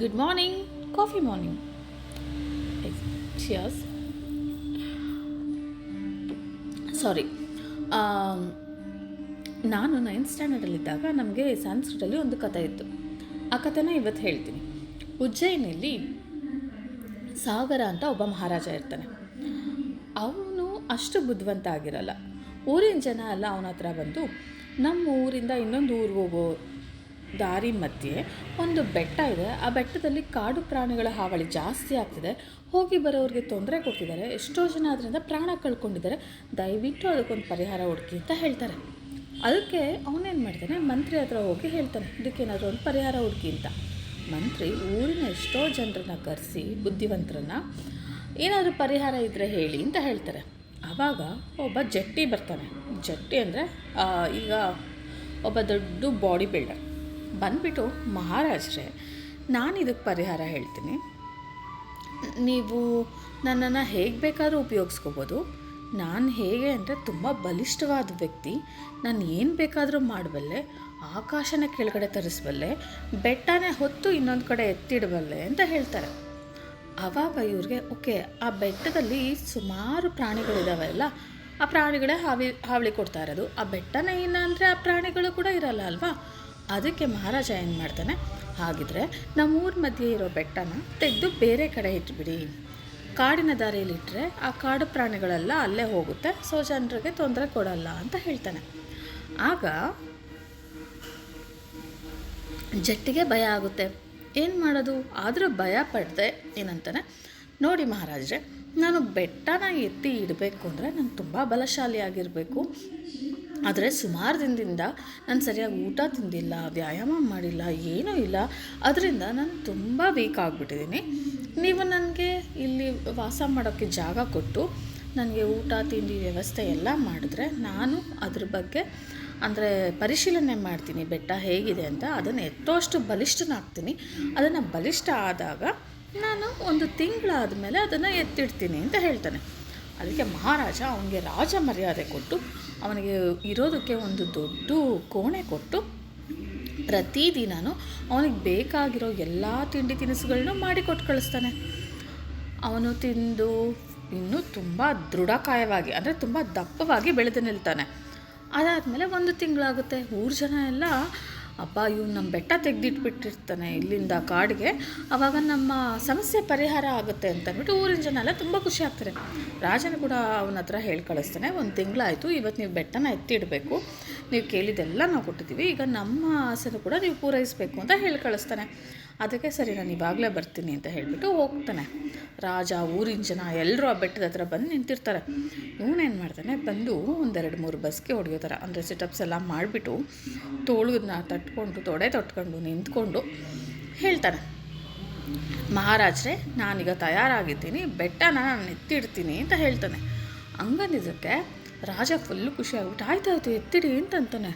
Good morning coffee morning cheers sorry ನಾನು ninth ಸ್ಟ್ಯಾಂಡರ್ಡಲ್ಲಿದ್ದಾಗ ನಮಗೆ ಸಂಸ್ಕೃತಲ್ಲಿ ಒಂದು ಕಥೆ ಇತ್ತು. ಆ ಕಥೆನ ಇವತ್ತು ಹೇಳ್ತೀನಿ. ಉಜ್ಜಯಿನಲ್ಲಿ ಸಾಗರ ಅಂತ ಒಬ್ಬ ಮಹಾರಾಜ ಇರ್ತಾನೆ. ಅವನು ಅಷ್ಟು ಬುದ್ಧಿವಂತ ಆಗಿರಲ್ಲ. ಊರಿನ ಜನ ಎಲ್ಲ ಅವನ ಹತ್ರ ಬಂದು, ನಮ್ಮ ಊರಿಂದ ಇನ್ನೊಂದು ಊರಿಗೆ ಹೋಗೋ ದಾರಿ ಮಧ್ಯೆ ಒಂದು ಬೆಟ್ಟ ಇದೆ. ಆ ಬೆಟ್ಟದಲ್ಲಿ ಕಾಡು ಪ್ರಾಣಿಗಳ ಹಾವಳಿ ಜಾಸ್ತಿ ಆಗ್ತಿದೆ. ಹೋಗಿ ಬರೋರಿಗೆ ತೊಂದರೆ ಕೊಡ್ತಿದ್ದಾರೆ. ಎಷ್ಟೋ ಜನ ಅದರಿಂದ ಪ್ರಾಣ ಕಳ್ಕೊಂಡಿದ್ದಾರೆ. ದಯವಿಟ್ಟು ಅದಕ್ಕೊಂದು ಪರಿಹಾರ ಹುಡುಕಿ ಅಂತ ಹೇಳ್ತಾರೆ. ಅದಕ್ಕೆ ಅವನೇನು ಮಾಡ್ತಾನೆ? ಮಂತ್ರಿ ಹತ್ರ ಹೋಗಿ ಹೇಳ್ತಾನೆ. ಇದಕ್ಕೇನಾದರೂ ಒಂದು ಪರಿಹಾರ ಹುಡುಕಿ ಅಂತ. ಮಂತ್ರಿ ಊರಿನ ಎಷ್ಟೋ ಜನರನ್ನ ಕರೆಸಿ, ಬುದ್ಧಿವಂತರನ್ನ ಏನಾದರೂ ಪರಿಹಾರ ಇದ್ದರೆ ಹೇಳಿ ಅಂತ ಹೇಳ್ತಾರೆ. ಆವಾಗ ಒಬ್ಬ ಜಟ್ಟಿ ಬರ್ತಾನೆ. ಜಟ್ಟಿ ಅಂದರೆ ಈಗ ಒಬ್ಬ ದೊಡ್ಡ ಬಾಡಿ ಬಿಲ್ಡರ್ ಬಂದ್ಬಿಟ್ಟು ಮಹಾರಾಜರೇ, ನಾನು ಇದಕ್ಕೆ ಪರಿಹಾರ ಹೇಳ್ತೀನಿ. ನೀವು ನನ್ನನ್ನು ಹೇಗೆ ಬೇಕಾದರೂ ಉಪಯೋಗಿಸ್ಕೋಬೋದು. ನಾನು ಹೇಗೆ ಅಂದರೆ ತುಂಬ ಬಲಿಷ್ಠವಾದ ವ್ಯಕ್ತಿ. ನಾನು ಏನು ಬೇಕಾದರೂ ಮಾಡಬಲ್ಲೆ, ಆಕಾಶನ ಕೆಳಗಡೆ ತರಿಸಬಲ್ಲೆ, ಬೆಟ್ಟನೇ ಹೊತ್ತು ಇನ್ನೊಂದು ಕಡೆ ಎತ್ತಿಡಬಲ್ಲೆ ಅಂತ ಹೇಳ್ತಾರೆ. ಆವಾಗ ಇವ್ರಿಗೆ, ಓಕೆ, ಆ ಬೆಟ್ಟದಲ್ಲಿ ಸುಮಾರು ಪ್ರಾಣಿಗಳಿದಾವೆ ಅಲ್ಲ, ಆ ಪ್ರಾಣಿಗಳೇ ಹಾವಿ, ಹಾವಳಿ ಕೊಡ್ತಾ ಇರೋದು. ಆ ಬೆಟ್ಟನೇ ಅಂದರೆ ಆ ಪ್ರಾಣಿಗಳು ಕೂಡ ಇರಲ್ಲ ಅಲ್ವಾ? ಅದಕ್ಕೆ ಮಹಾರಾಜ ಏನು ಮಾಡ್ತಾನೆ? ಹಾಗಿದ್ರೆ ನಮ್ಮೂರ ಮಧ್ಯೆ ಇರೋ ಬೆಟ್ಟನ ತೆಗೆದು ಬೇರೆ ಕಡೆ ಇಟ್ಬಿಡಿ. ಕಾಡಿನ ದಾರಿಯಲ್ಲಿ ಇಟ್ಟರೆ ಆ ಕಾಡು ಪ್ರಾಣಿಗಳೆಲ್ಲ ಅಲ್ಲೇ ಹೋಗುತ್ತೆ, ಸೊ ಜನರಿಗೆ ತೊಂದರೆ ಕೊಡಲ್ಲ ಅಂತ ಹೇಳ್ತಾನೆ. ಆಗ ಜಟ್ಟಿಗೆ ಭಯ ಆಗುತ್ತೆ. ಏನು ಮಾಡೋದು? ಆದರೂ ಭಯ ಪಡದೆ ಏನಂತಾನೆ, ನೋಡಿ ಮಹಾರಾಜರೇ ನಾನು ಬೆಟ್ಟನ ಎತ್ತಿ ಇಡಬೇಕು ಅಂದರೆ ನಾನು ತುಂಬ ಬಲಶಾಲಿ ಆಗಿರಬೇಕು ಆದರೆ ಸುಮಾರು ದಿನದಿಂದ ನಾನು ಸರಿಯಾಗಿ ಊಟ ತಿಂದಿಲ್ಲ, ವ್ಯಾಯಾಮ ಮಾಡಿಲ್ಲ, ಏನೂ ಇಲ್ಲ. ಅದರಿಂದ ನಾನು ತುಂಬ ವೀಕ್ ಆಗಿಬಿಟ್ಟಿದ್ದೀನಿ ನೀವು ನನಗೆ ಇಲ್ಲಿ ವಾಸ ಮಾಡೋಕ್ಕೆ ಜಾಗ ಕೊಟ್ಟು ನನಗೆ ಊಟ, ತಿಂಡಿ ವ್ಯವಸ್ಥೆ ಎಲ್ಲ ಮಾಡಿದ್ರೆ ನಾನು ಅದ್ರ ಬಗ್ಗೆ ಅಂದರೆ ಪರಿಶೀಲನೆ ಮಾಡ್ತೀನಿ, ಬೆಟ್ಟ ಹೇಗಿದೆ ಅಂತ. ಅದನ್ನು ಎತ್ತೋಷ್ಟು ಬಲಿಷ್ಠನಾಗ್ತೀನಿ. ಅದನ್ನು ಬಲಿಷ್ಠ ಆದಾಗ ನಾನು ಒಂದು ತಿಂಗಳಾದ ಮೇಲೆ ಅದನ್ನು ಎತ್ತಿಡ್ತೀನಿ ಅಂತ ಹೇಳ್ತಾನೆ. ಅದಕ್ಕೆ ಮಹಾರಾಜ ಅವನಿಗೆ ರಾಜ ಮರ್ಯಾದೆ ಕೊಟ್ಟು, ಅವನಿಗೆ ಇರೋದಕ್ಕೆ ಒಂದು ದೊಡ್ಡ ಕೋಣೆ ಕೊಟ್ಟು ಪ್ರತಿದಿನವೂ ಅವನಿಗೆ ಬೇಕಾಗಿರೋ ಎಲ್ಲ ತಿಂಡಿ ತಿನಿಸುಗಳನ್ನೂ ಮಾಡಿ ಕೊಟ್ಟು ಕಳಿಸ್ತಾನೆ ಅವನು ತಿಂದು ಇನ್ನೂ ತುಂಬ ದೃಢಕಾಯವಾಗಿ, ಅಂದರೆ ತುಂಬ ದಪ್ಪವಾಗಿ ಬೆಳೆದು ನಿಲ್ತಾನೆ. ಅದಾದಮೇಲೆ ಒಂದು ತಿಂಗಳಾಗುತ್ತೆ. ಊರು ಜನ ಎಲ್ಲ ಅಪ್ಪ, ಇವ್ನು ನಮ್ಮ ಬೆಟ್ಟ ತೆಗೆದಿಟ್ಬಿಟ್ಟಿರ್ತಾನೆ ಇಲ್ಲಿಂದ ಕಾಡಿಗೆ. ಅವಾಗ ನಮ್ಮ ಸಮಸ್ಯೆ ಪರಿಹಾರ ಆಗುತ್ತೆ ಅಂತ ಅಂದ್ಬಿಟ್ಟು ಊರಿನ ಜನ ಎಲ್ಲ ತುಂಬ ಖುಷಿ ಆಗ್ತಾರೆ. ರಾಜನು ಕೂಡ ಅವನ ಹತ್ರ ಹೇಳಿ ಕಳಿಸ್ತಾನೆ ಒಂದು ತಿಂಗಳಾಯಿತು ಇವತ್ತು ನೀವು ಬೆಟ್ಟನ ಎತ್ತಿ ಇಡಬೇಕು ನೀವು ಕೇಳಿದ್ದೆಲ್ಲ ನಾವು ಕೊಟ್ಟಿದ್ದೀವಿ. ಈಗ ನಮ್ಮ ಆಸೆನೂ ಕೂಡ ನೀವು ಪೂರೈಸಬೇಕು ಅಂತ ಹೇಳಿ ಕಳಿಸ್ತಾನೆ. ಅದಕ್ಕೆ ಸರಿ, ನಾನು ಇವಾಗಲೇ ಬರ್ತೀನಿ ಅಂತ ಹೇಳಿಬಿಟ್ಟು ಹೋಗ್ತಾನೆ. ರಾಜ, ಊರಿನ ಜನ ಎಲ್ಲರೂ ಆ ಬೆಟ್ಟದ ಹತ್ರ ಬಂದು ನಿಂತಿರ್ತಾರೆ. ಇವನೇನು ಮಾಡ್ತಾನೆ? ಬಂದು ಒಂದೆರಡು ಮೂರು ಬಸ್ಗೆ ಹೊಡೆಯೋ ಥರ ಅಂದರೆ ಸಿಟಪ್ಸ್ ಎಲ್ಲ ಮಾಡಿಬಿಟ್ಟು ತೋಳನ್ನ ತಟ್ಕೊಂಡು, ತೊಡೆ ತೊಟ್ಕೊಂಡು, ನಿಂತ್ಕೊಂಡು ಹೇಳ್ತಾನೆ. ಮಹಾರಾಜರೇ, ನಾನೀಗ ತಯಾರಾಗಿದ್ದೀನಿ. ಬೆಟ್ಟನ ನಾನು ಎತ್ತಿಡ್ತೀನಿ ಅಂತ ಹೇಳ್ತಾನೆ. ಹಂಗಂದಿದ್ದಕ್ಕೆ ರಾಜ ಫುಲ್ಲು ಖುಷಿ ಆಗ್ಬಿಟ್ಟು, ಆಯ್ತು ಎತ್ತಿಡಿ ಅಂತಂತಾನೆ.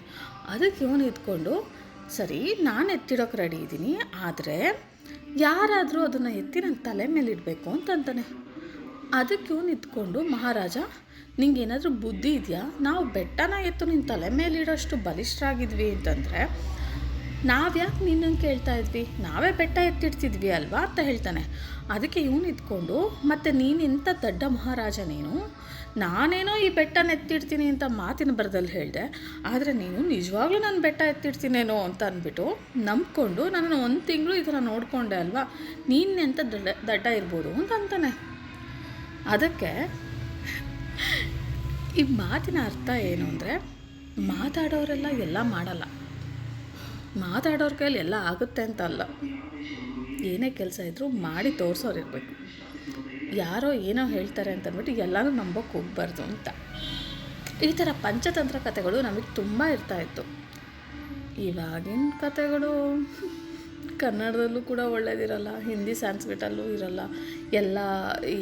ಅದಕ್ಕೆ ಇವನು ಎತ್ಕೊಂಡು, ಸರಿ, ನಾನು ಎತ್ತಿಡೋಕೆ ರೆಡಿ ಇದ್ದೀನಿ ಆದರೆ ಯಾರಾದರೂ ಅದನ್ನು ಎತ್ತಿ ನನ್ನ ತಲೆ ಮೇಲೆ ಇಡಬೇಕು ಅಂತಂತಾನೆ. ಅದಕ್ಕೆ ಇವನು ಇದ್ಕೊಂಡು ಮಹಾರಾಜ, ನಿಂಗೆ ಏನಾದರೂ ಬುದ್ಧಿ ಇದೆಯಾ? ನಾವು ಬೆಟ್ಟನ ಎತ್ತು ನಿನ್ನ ತಲೆ ಮೇಲೆ ಇಡೋಷ್ಟು ಬಲಿಷ್ಠರಾಗಿದ್ವಿ ಅಂತಂದರೆ ನಾವ್ಯಾಕೆ ನಿನ್ನನ್ನು ಕೇಳ್ತಾ ಇದ್ವಿ? ನಾವೇ ಬೆಟ್ಟ ಎತ್ತಿಡ್ತಿದ್ವಿ ಅಲ್ವಾ ಅಂತ ಹೇಳ್ತಾನೆ. ಅದಕ್ಕೆ ಇವನು ಇದ್ಕೊಂಡು, ಮತ್ತು ನೀನು ಇಂಥ ದೊಡ್ಡ ಮಹಾರಾಜ ನೀನು? ನಾನೇನೋ ಈ ಬೆಟ್ಟನ ಎತ್ತಿಡ್ತೀನಿ ಅಂತ ಮಾತಿನ ಬರದಲ್ಲಿ ಹೇಳಿದೆ, ಆದರೆ ನೀನು ನಿಜವಾಗ್ಲೂ ನಾನು ಬೆಟ್ಟ ಎತ್ತಿಡ್ತೀನೇನೋ ಅಂತ ಅಂದ್ಬಿಟ್ಟು ನಂಬ್ಕೊಂಡು ನಾನು ಒಂದು ತಿಂಗಳು ಈ ಥರ ನೋಡಿಕೊಂಡೆ ಅಲ್ವಾ? ನೀನೆಂಥ ದಡ್ಡ ದಡ್ಡ ಇರ್ಬೋದು ಅಂತ ಅಂತಾನೆ. ಅದಕ್ಕೆ ಈ ಮಾತಿನ ಅರ್ಥ ಏನು ಅಂದರೆ, ಮಾತಾಡೋರೆಲ್ಲ ಎಲ್ಲ ಮಾಡಲ್ಲ. ಮಾತಾಡೋರ ಕೈಯಲ್ಲಿ ಎಲ್ಲ ಆಗುತ್ತೆ ಅಂತ ಅಲ್ಲ. ಏನೇ ಕೆಲಸ ಇದ್ದರೂ ಮಾಡಿ ತೋರಿಸೋರು ಇರಬೇಕು. ಯಾರೋ ಏನೋ ಹೇಳ್ತಾರೆ ಅಂತ ಅಂದ್ಬಿಟ್ಟು ಎಲ್ಲನೂ ನಂಬೋಕೆ ಹೋಗ್ಬಾರ್ದು ಅಂತ. ಈ ಥರ ಪಂಚತಂತ್ರ ಕಥೆಗಳು ನಮಗೆ ತುಂಬ ಇರ್ತಾಯಿತ್ತು ಇವಾಗಿನ ಕಥೆಗಳು ಕನ್ನಡದಲ್ಲೂ ಕೂಡ ಒಳ್ಳೇದಿರಲ್ಲ, ಹಿಂದಿ ಸಾನ್ಸ್ಕ್ರಿಟಲ್ಲೂ ಇರಲ್ಲ, ಎಲ್ಲ ಈ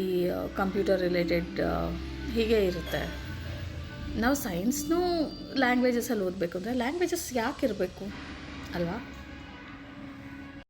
ಕಂಪ್ಯೂಟರ್ ರಿಲೇಟೆಡ್ ಹೀಗೆ ಇರುತ್ತೆ. ನಾವು ಸೈನ್ಸ್ನೂ ಲ್ಯಾಂಗ್ವೇಜಸಲ್ಲಿ ಓದಬೇಕು ಅಂದರೆ ಲ್ಯಾಂಗ್ವೇಜಸ್ ಯಾಕೆ ಇರಬೇಕು? ಅಲ್ವಾ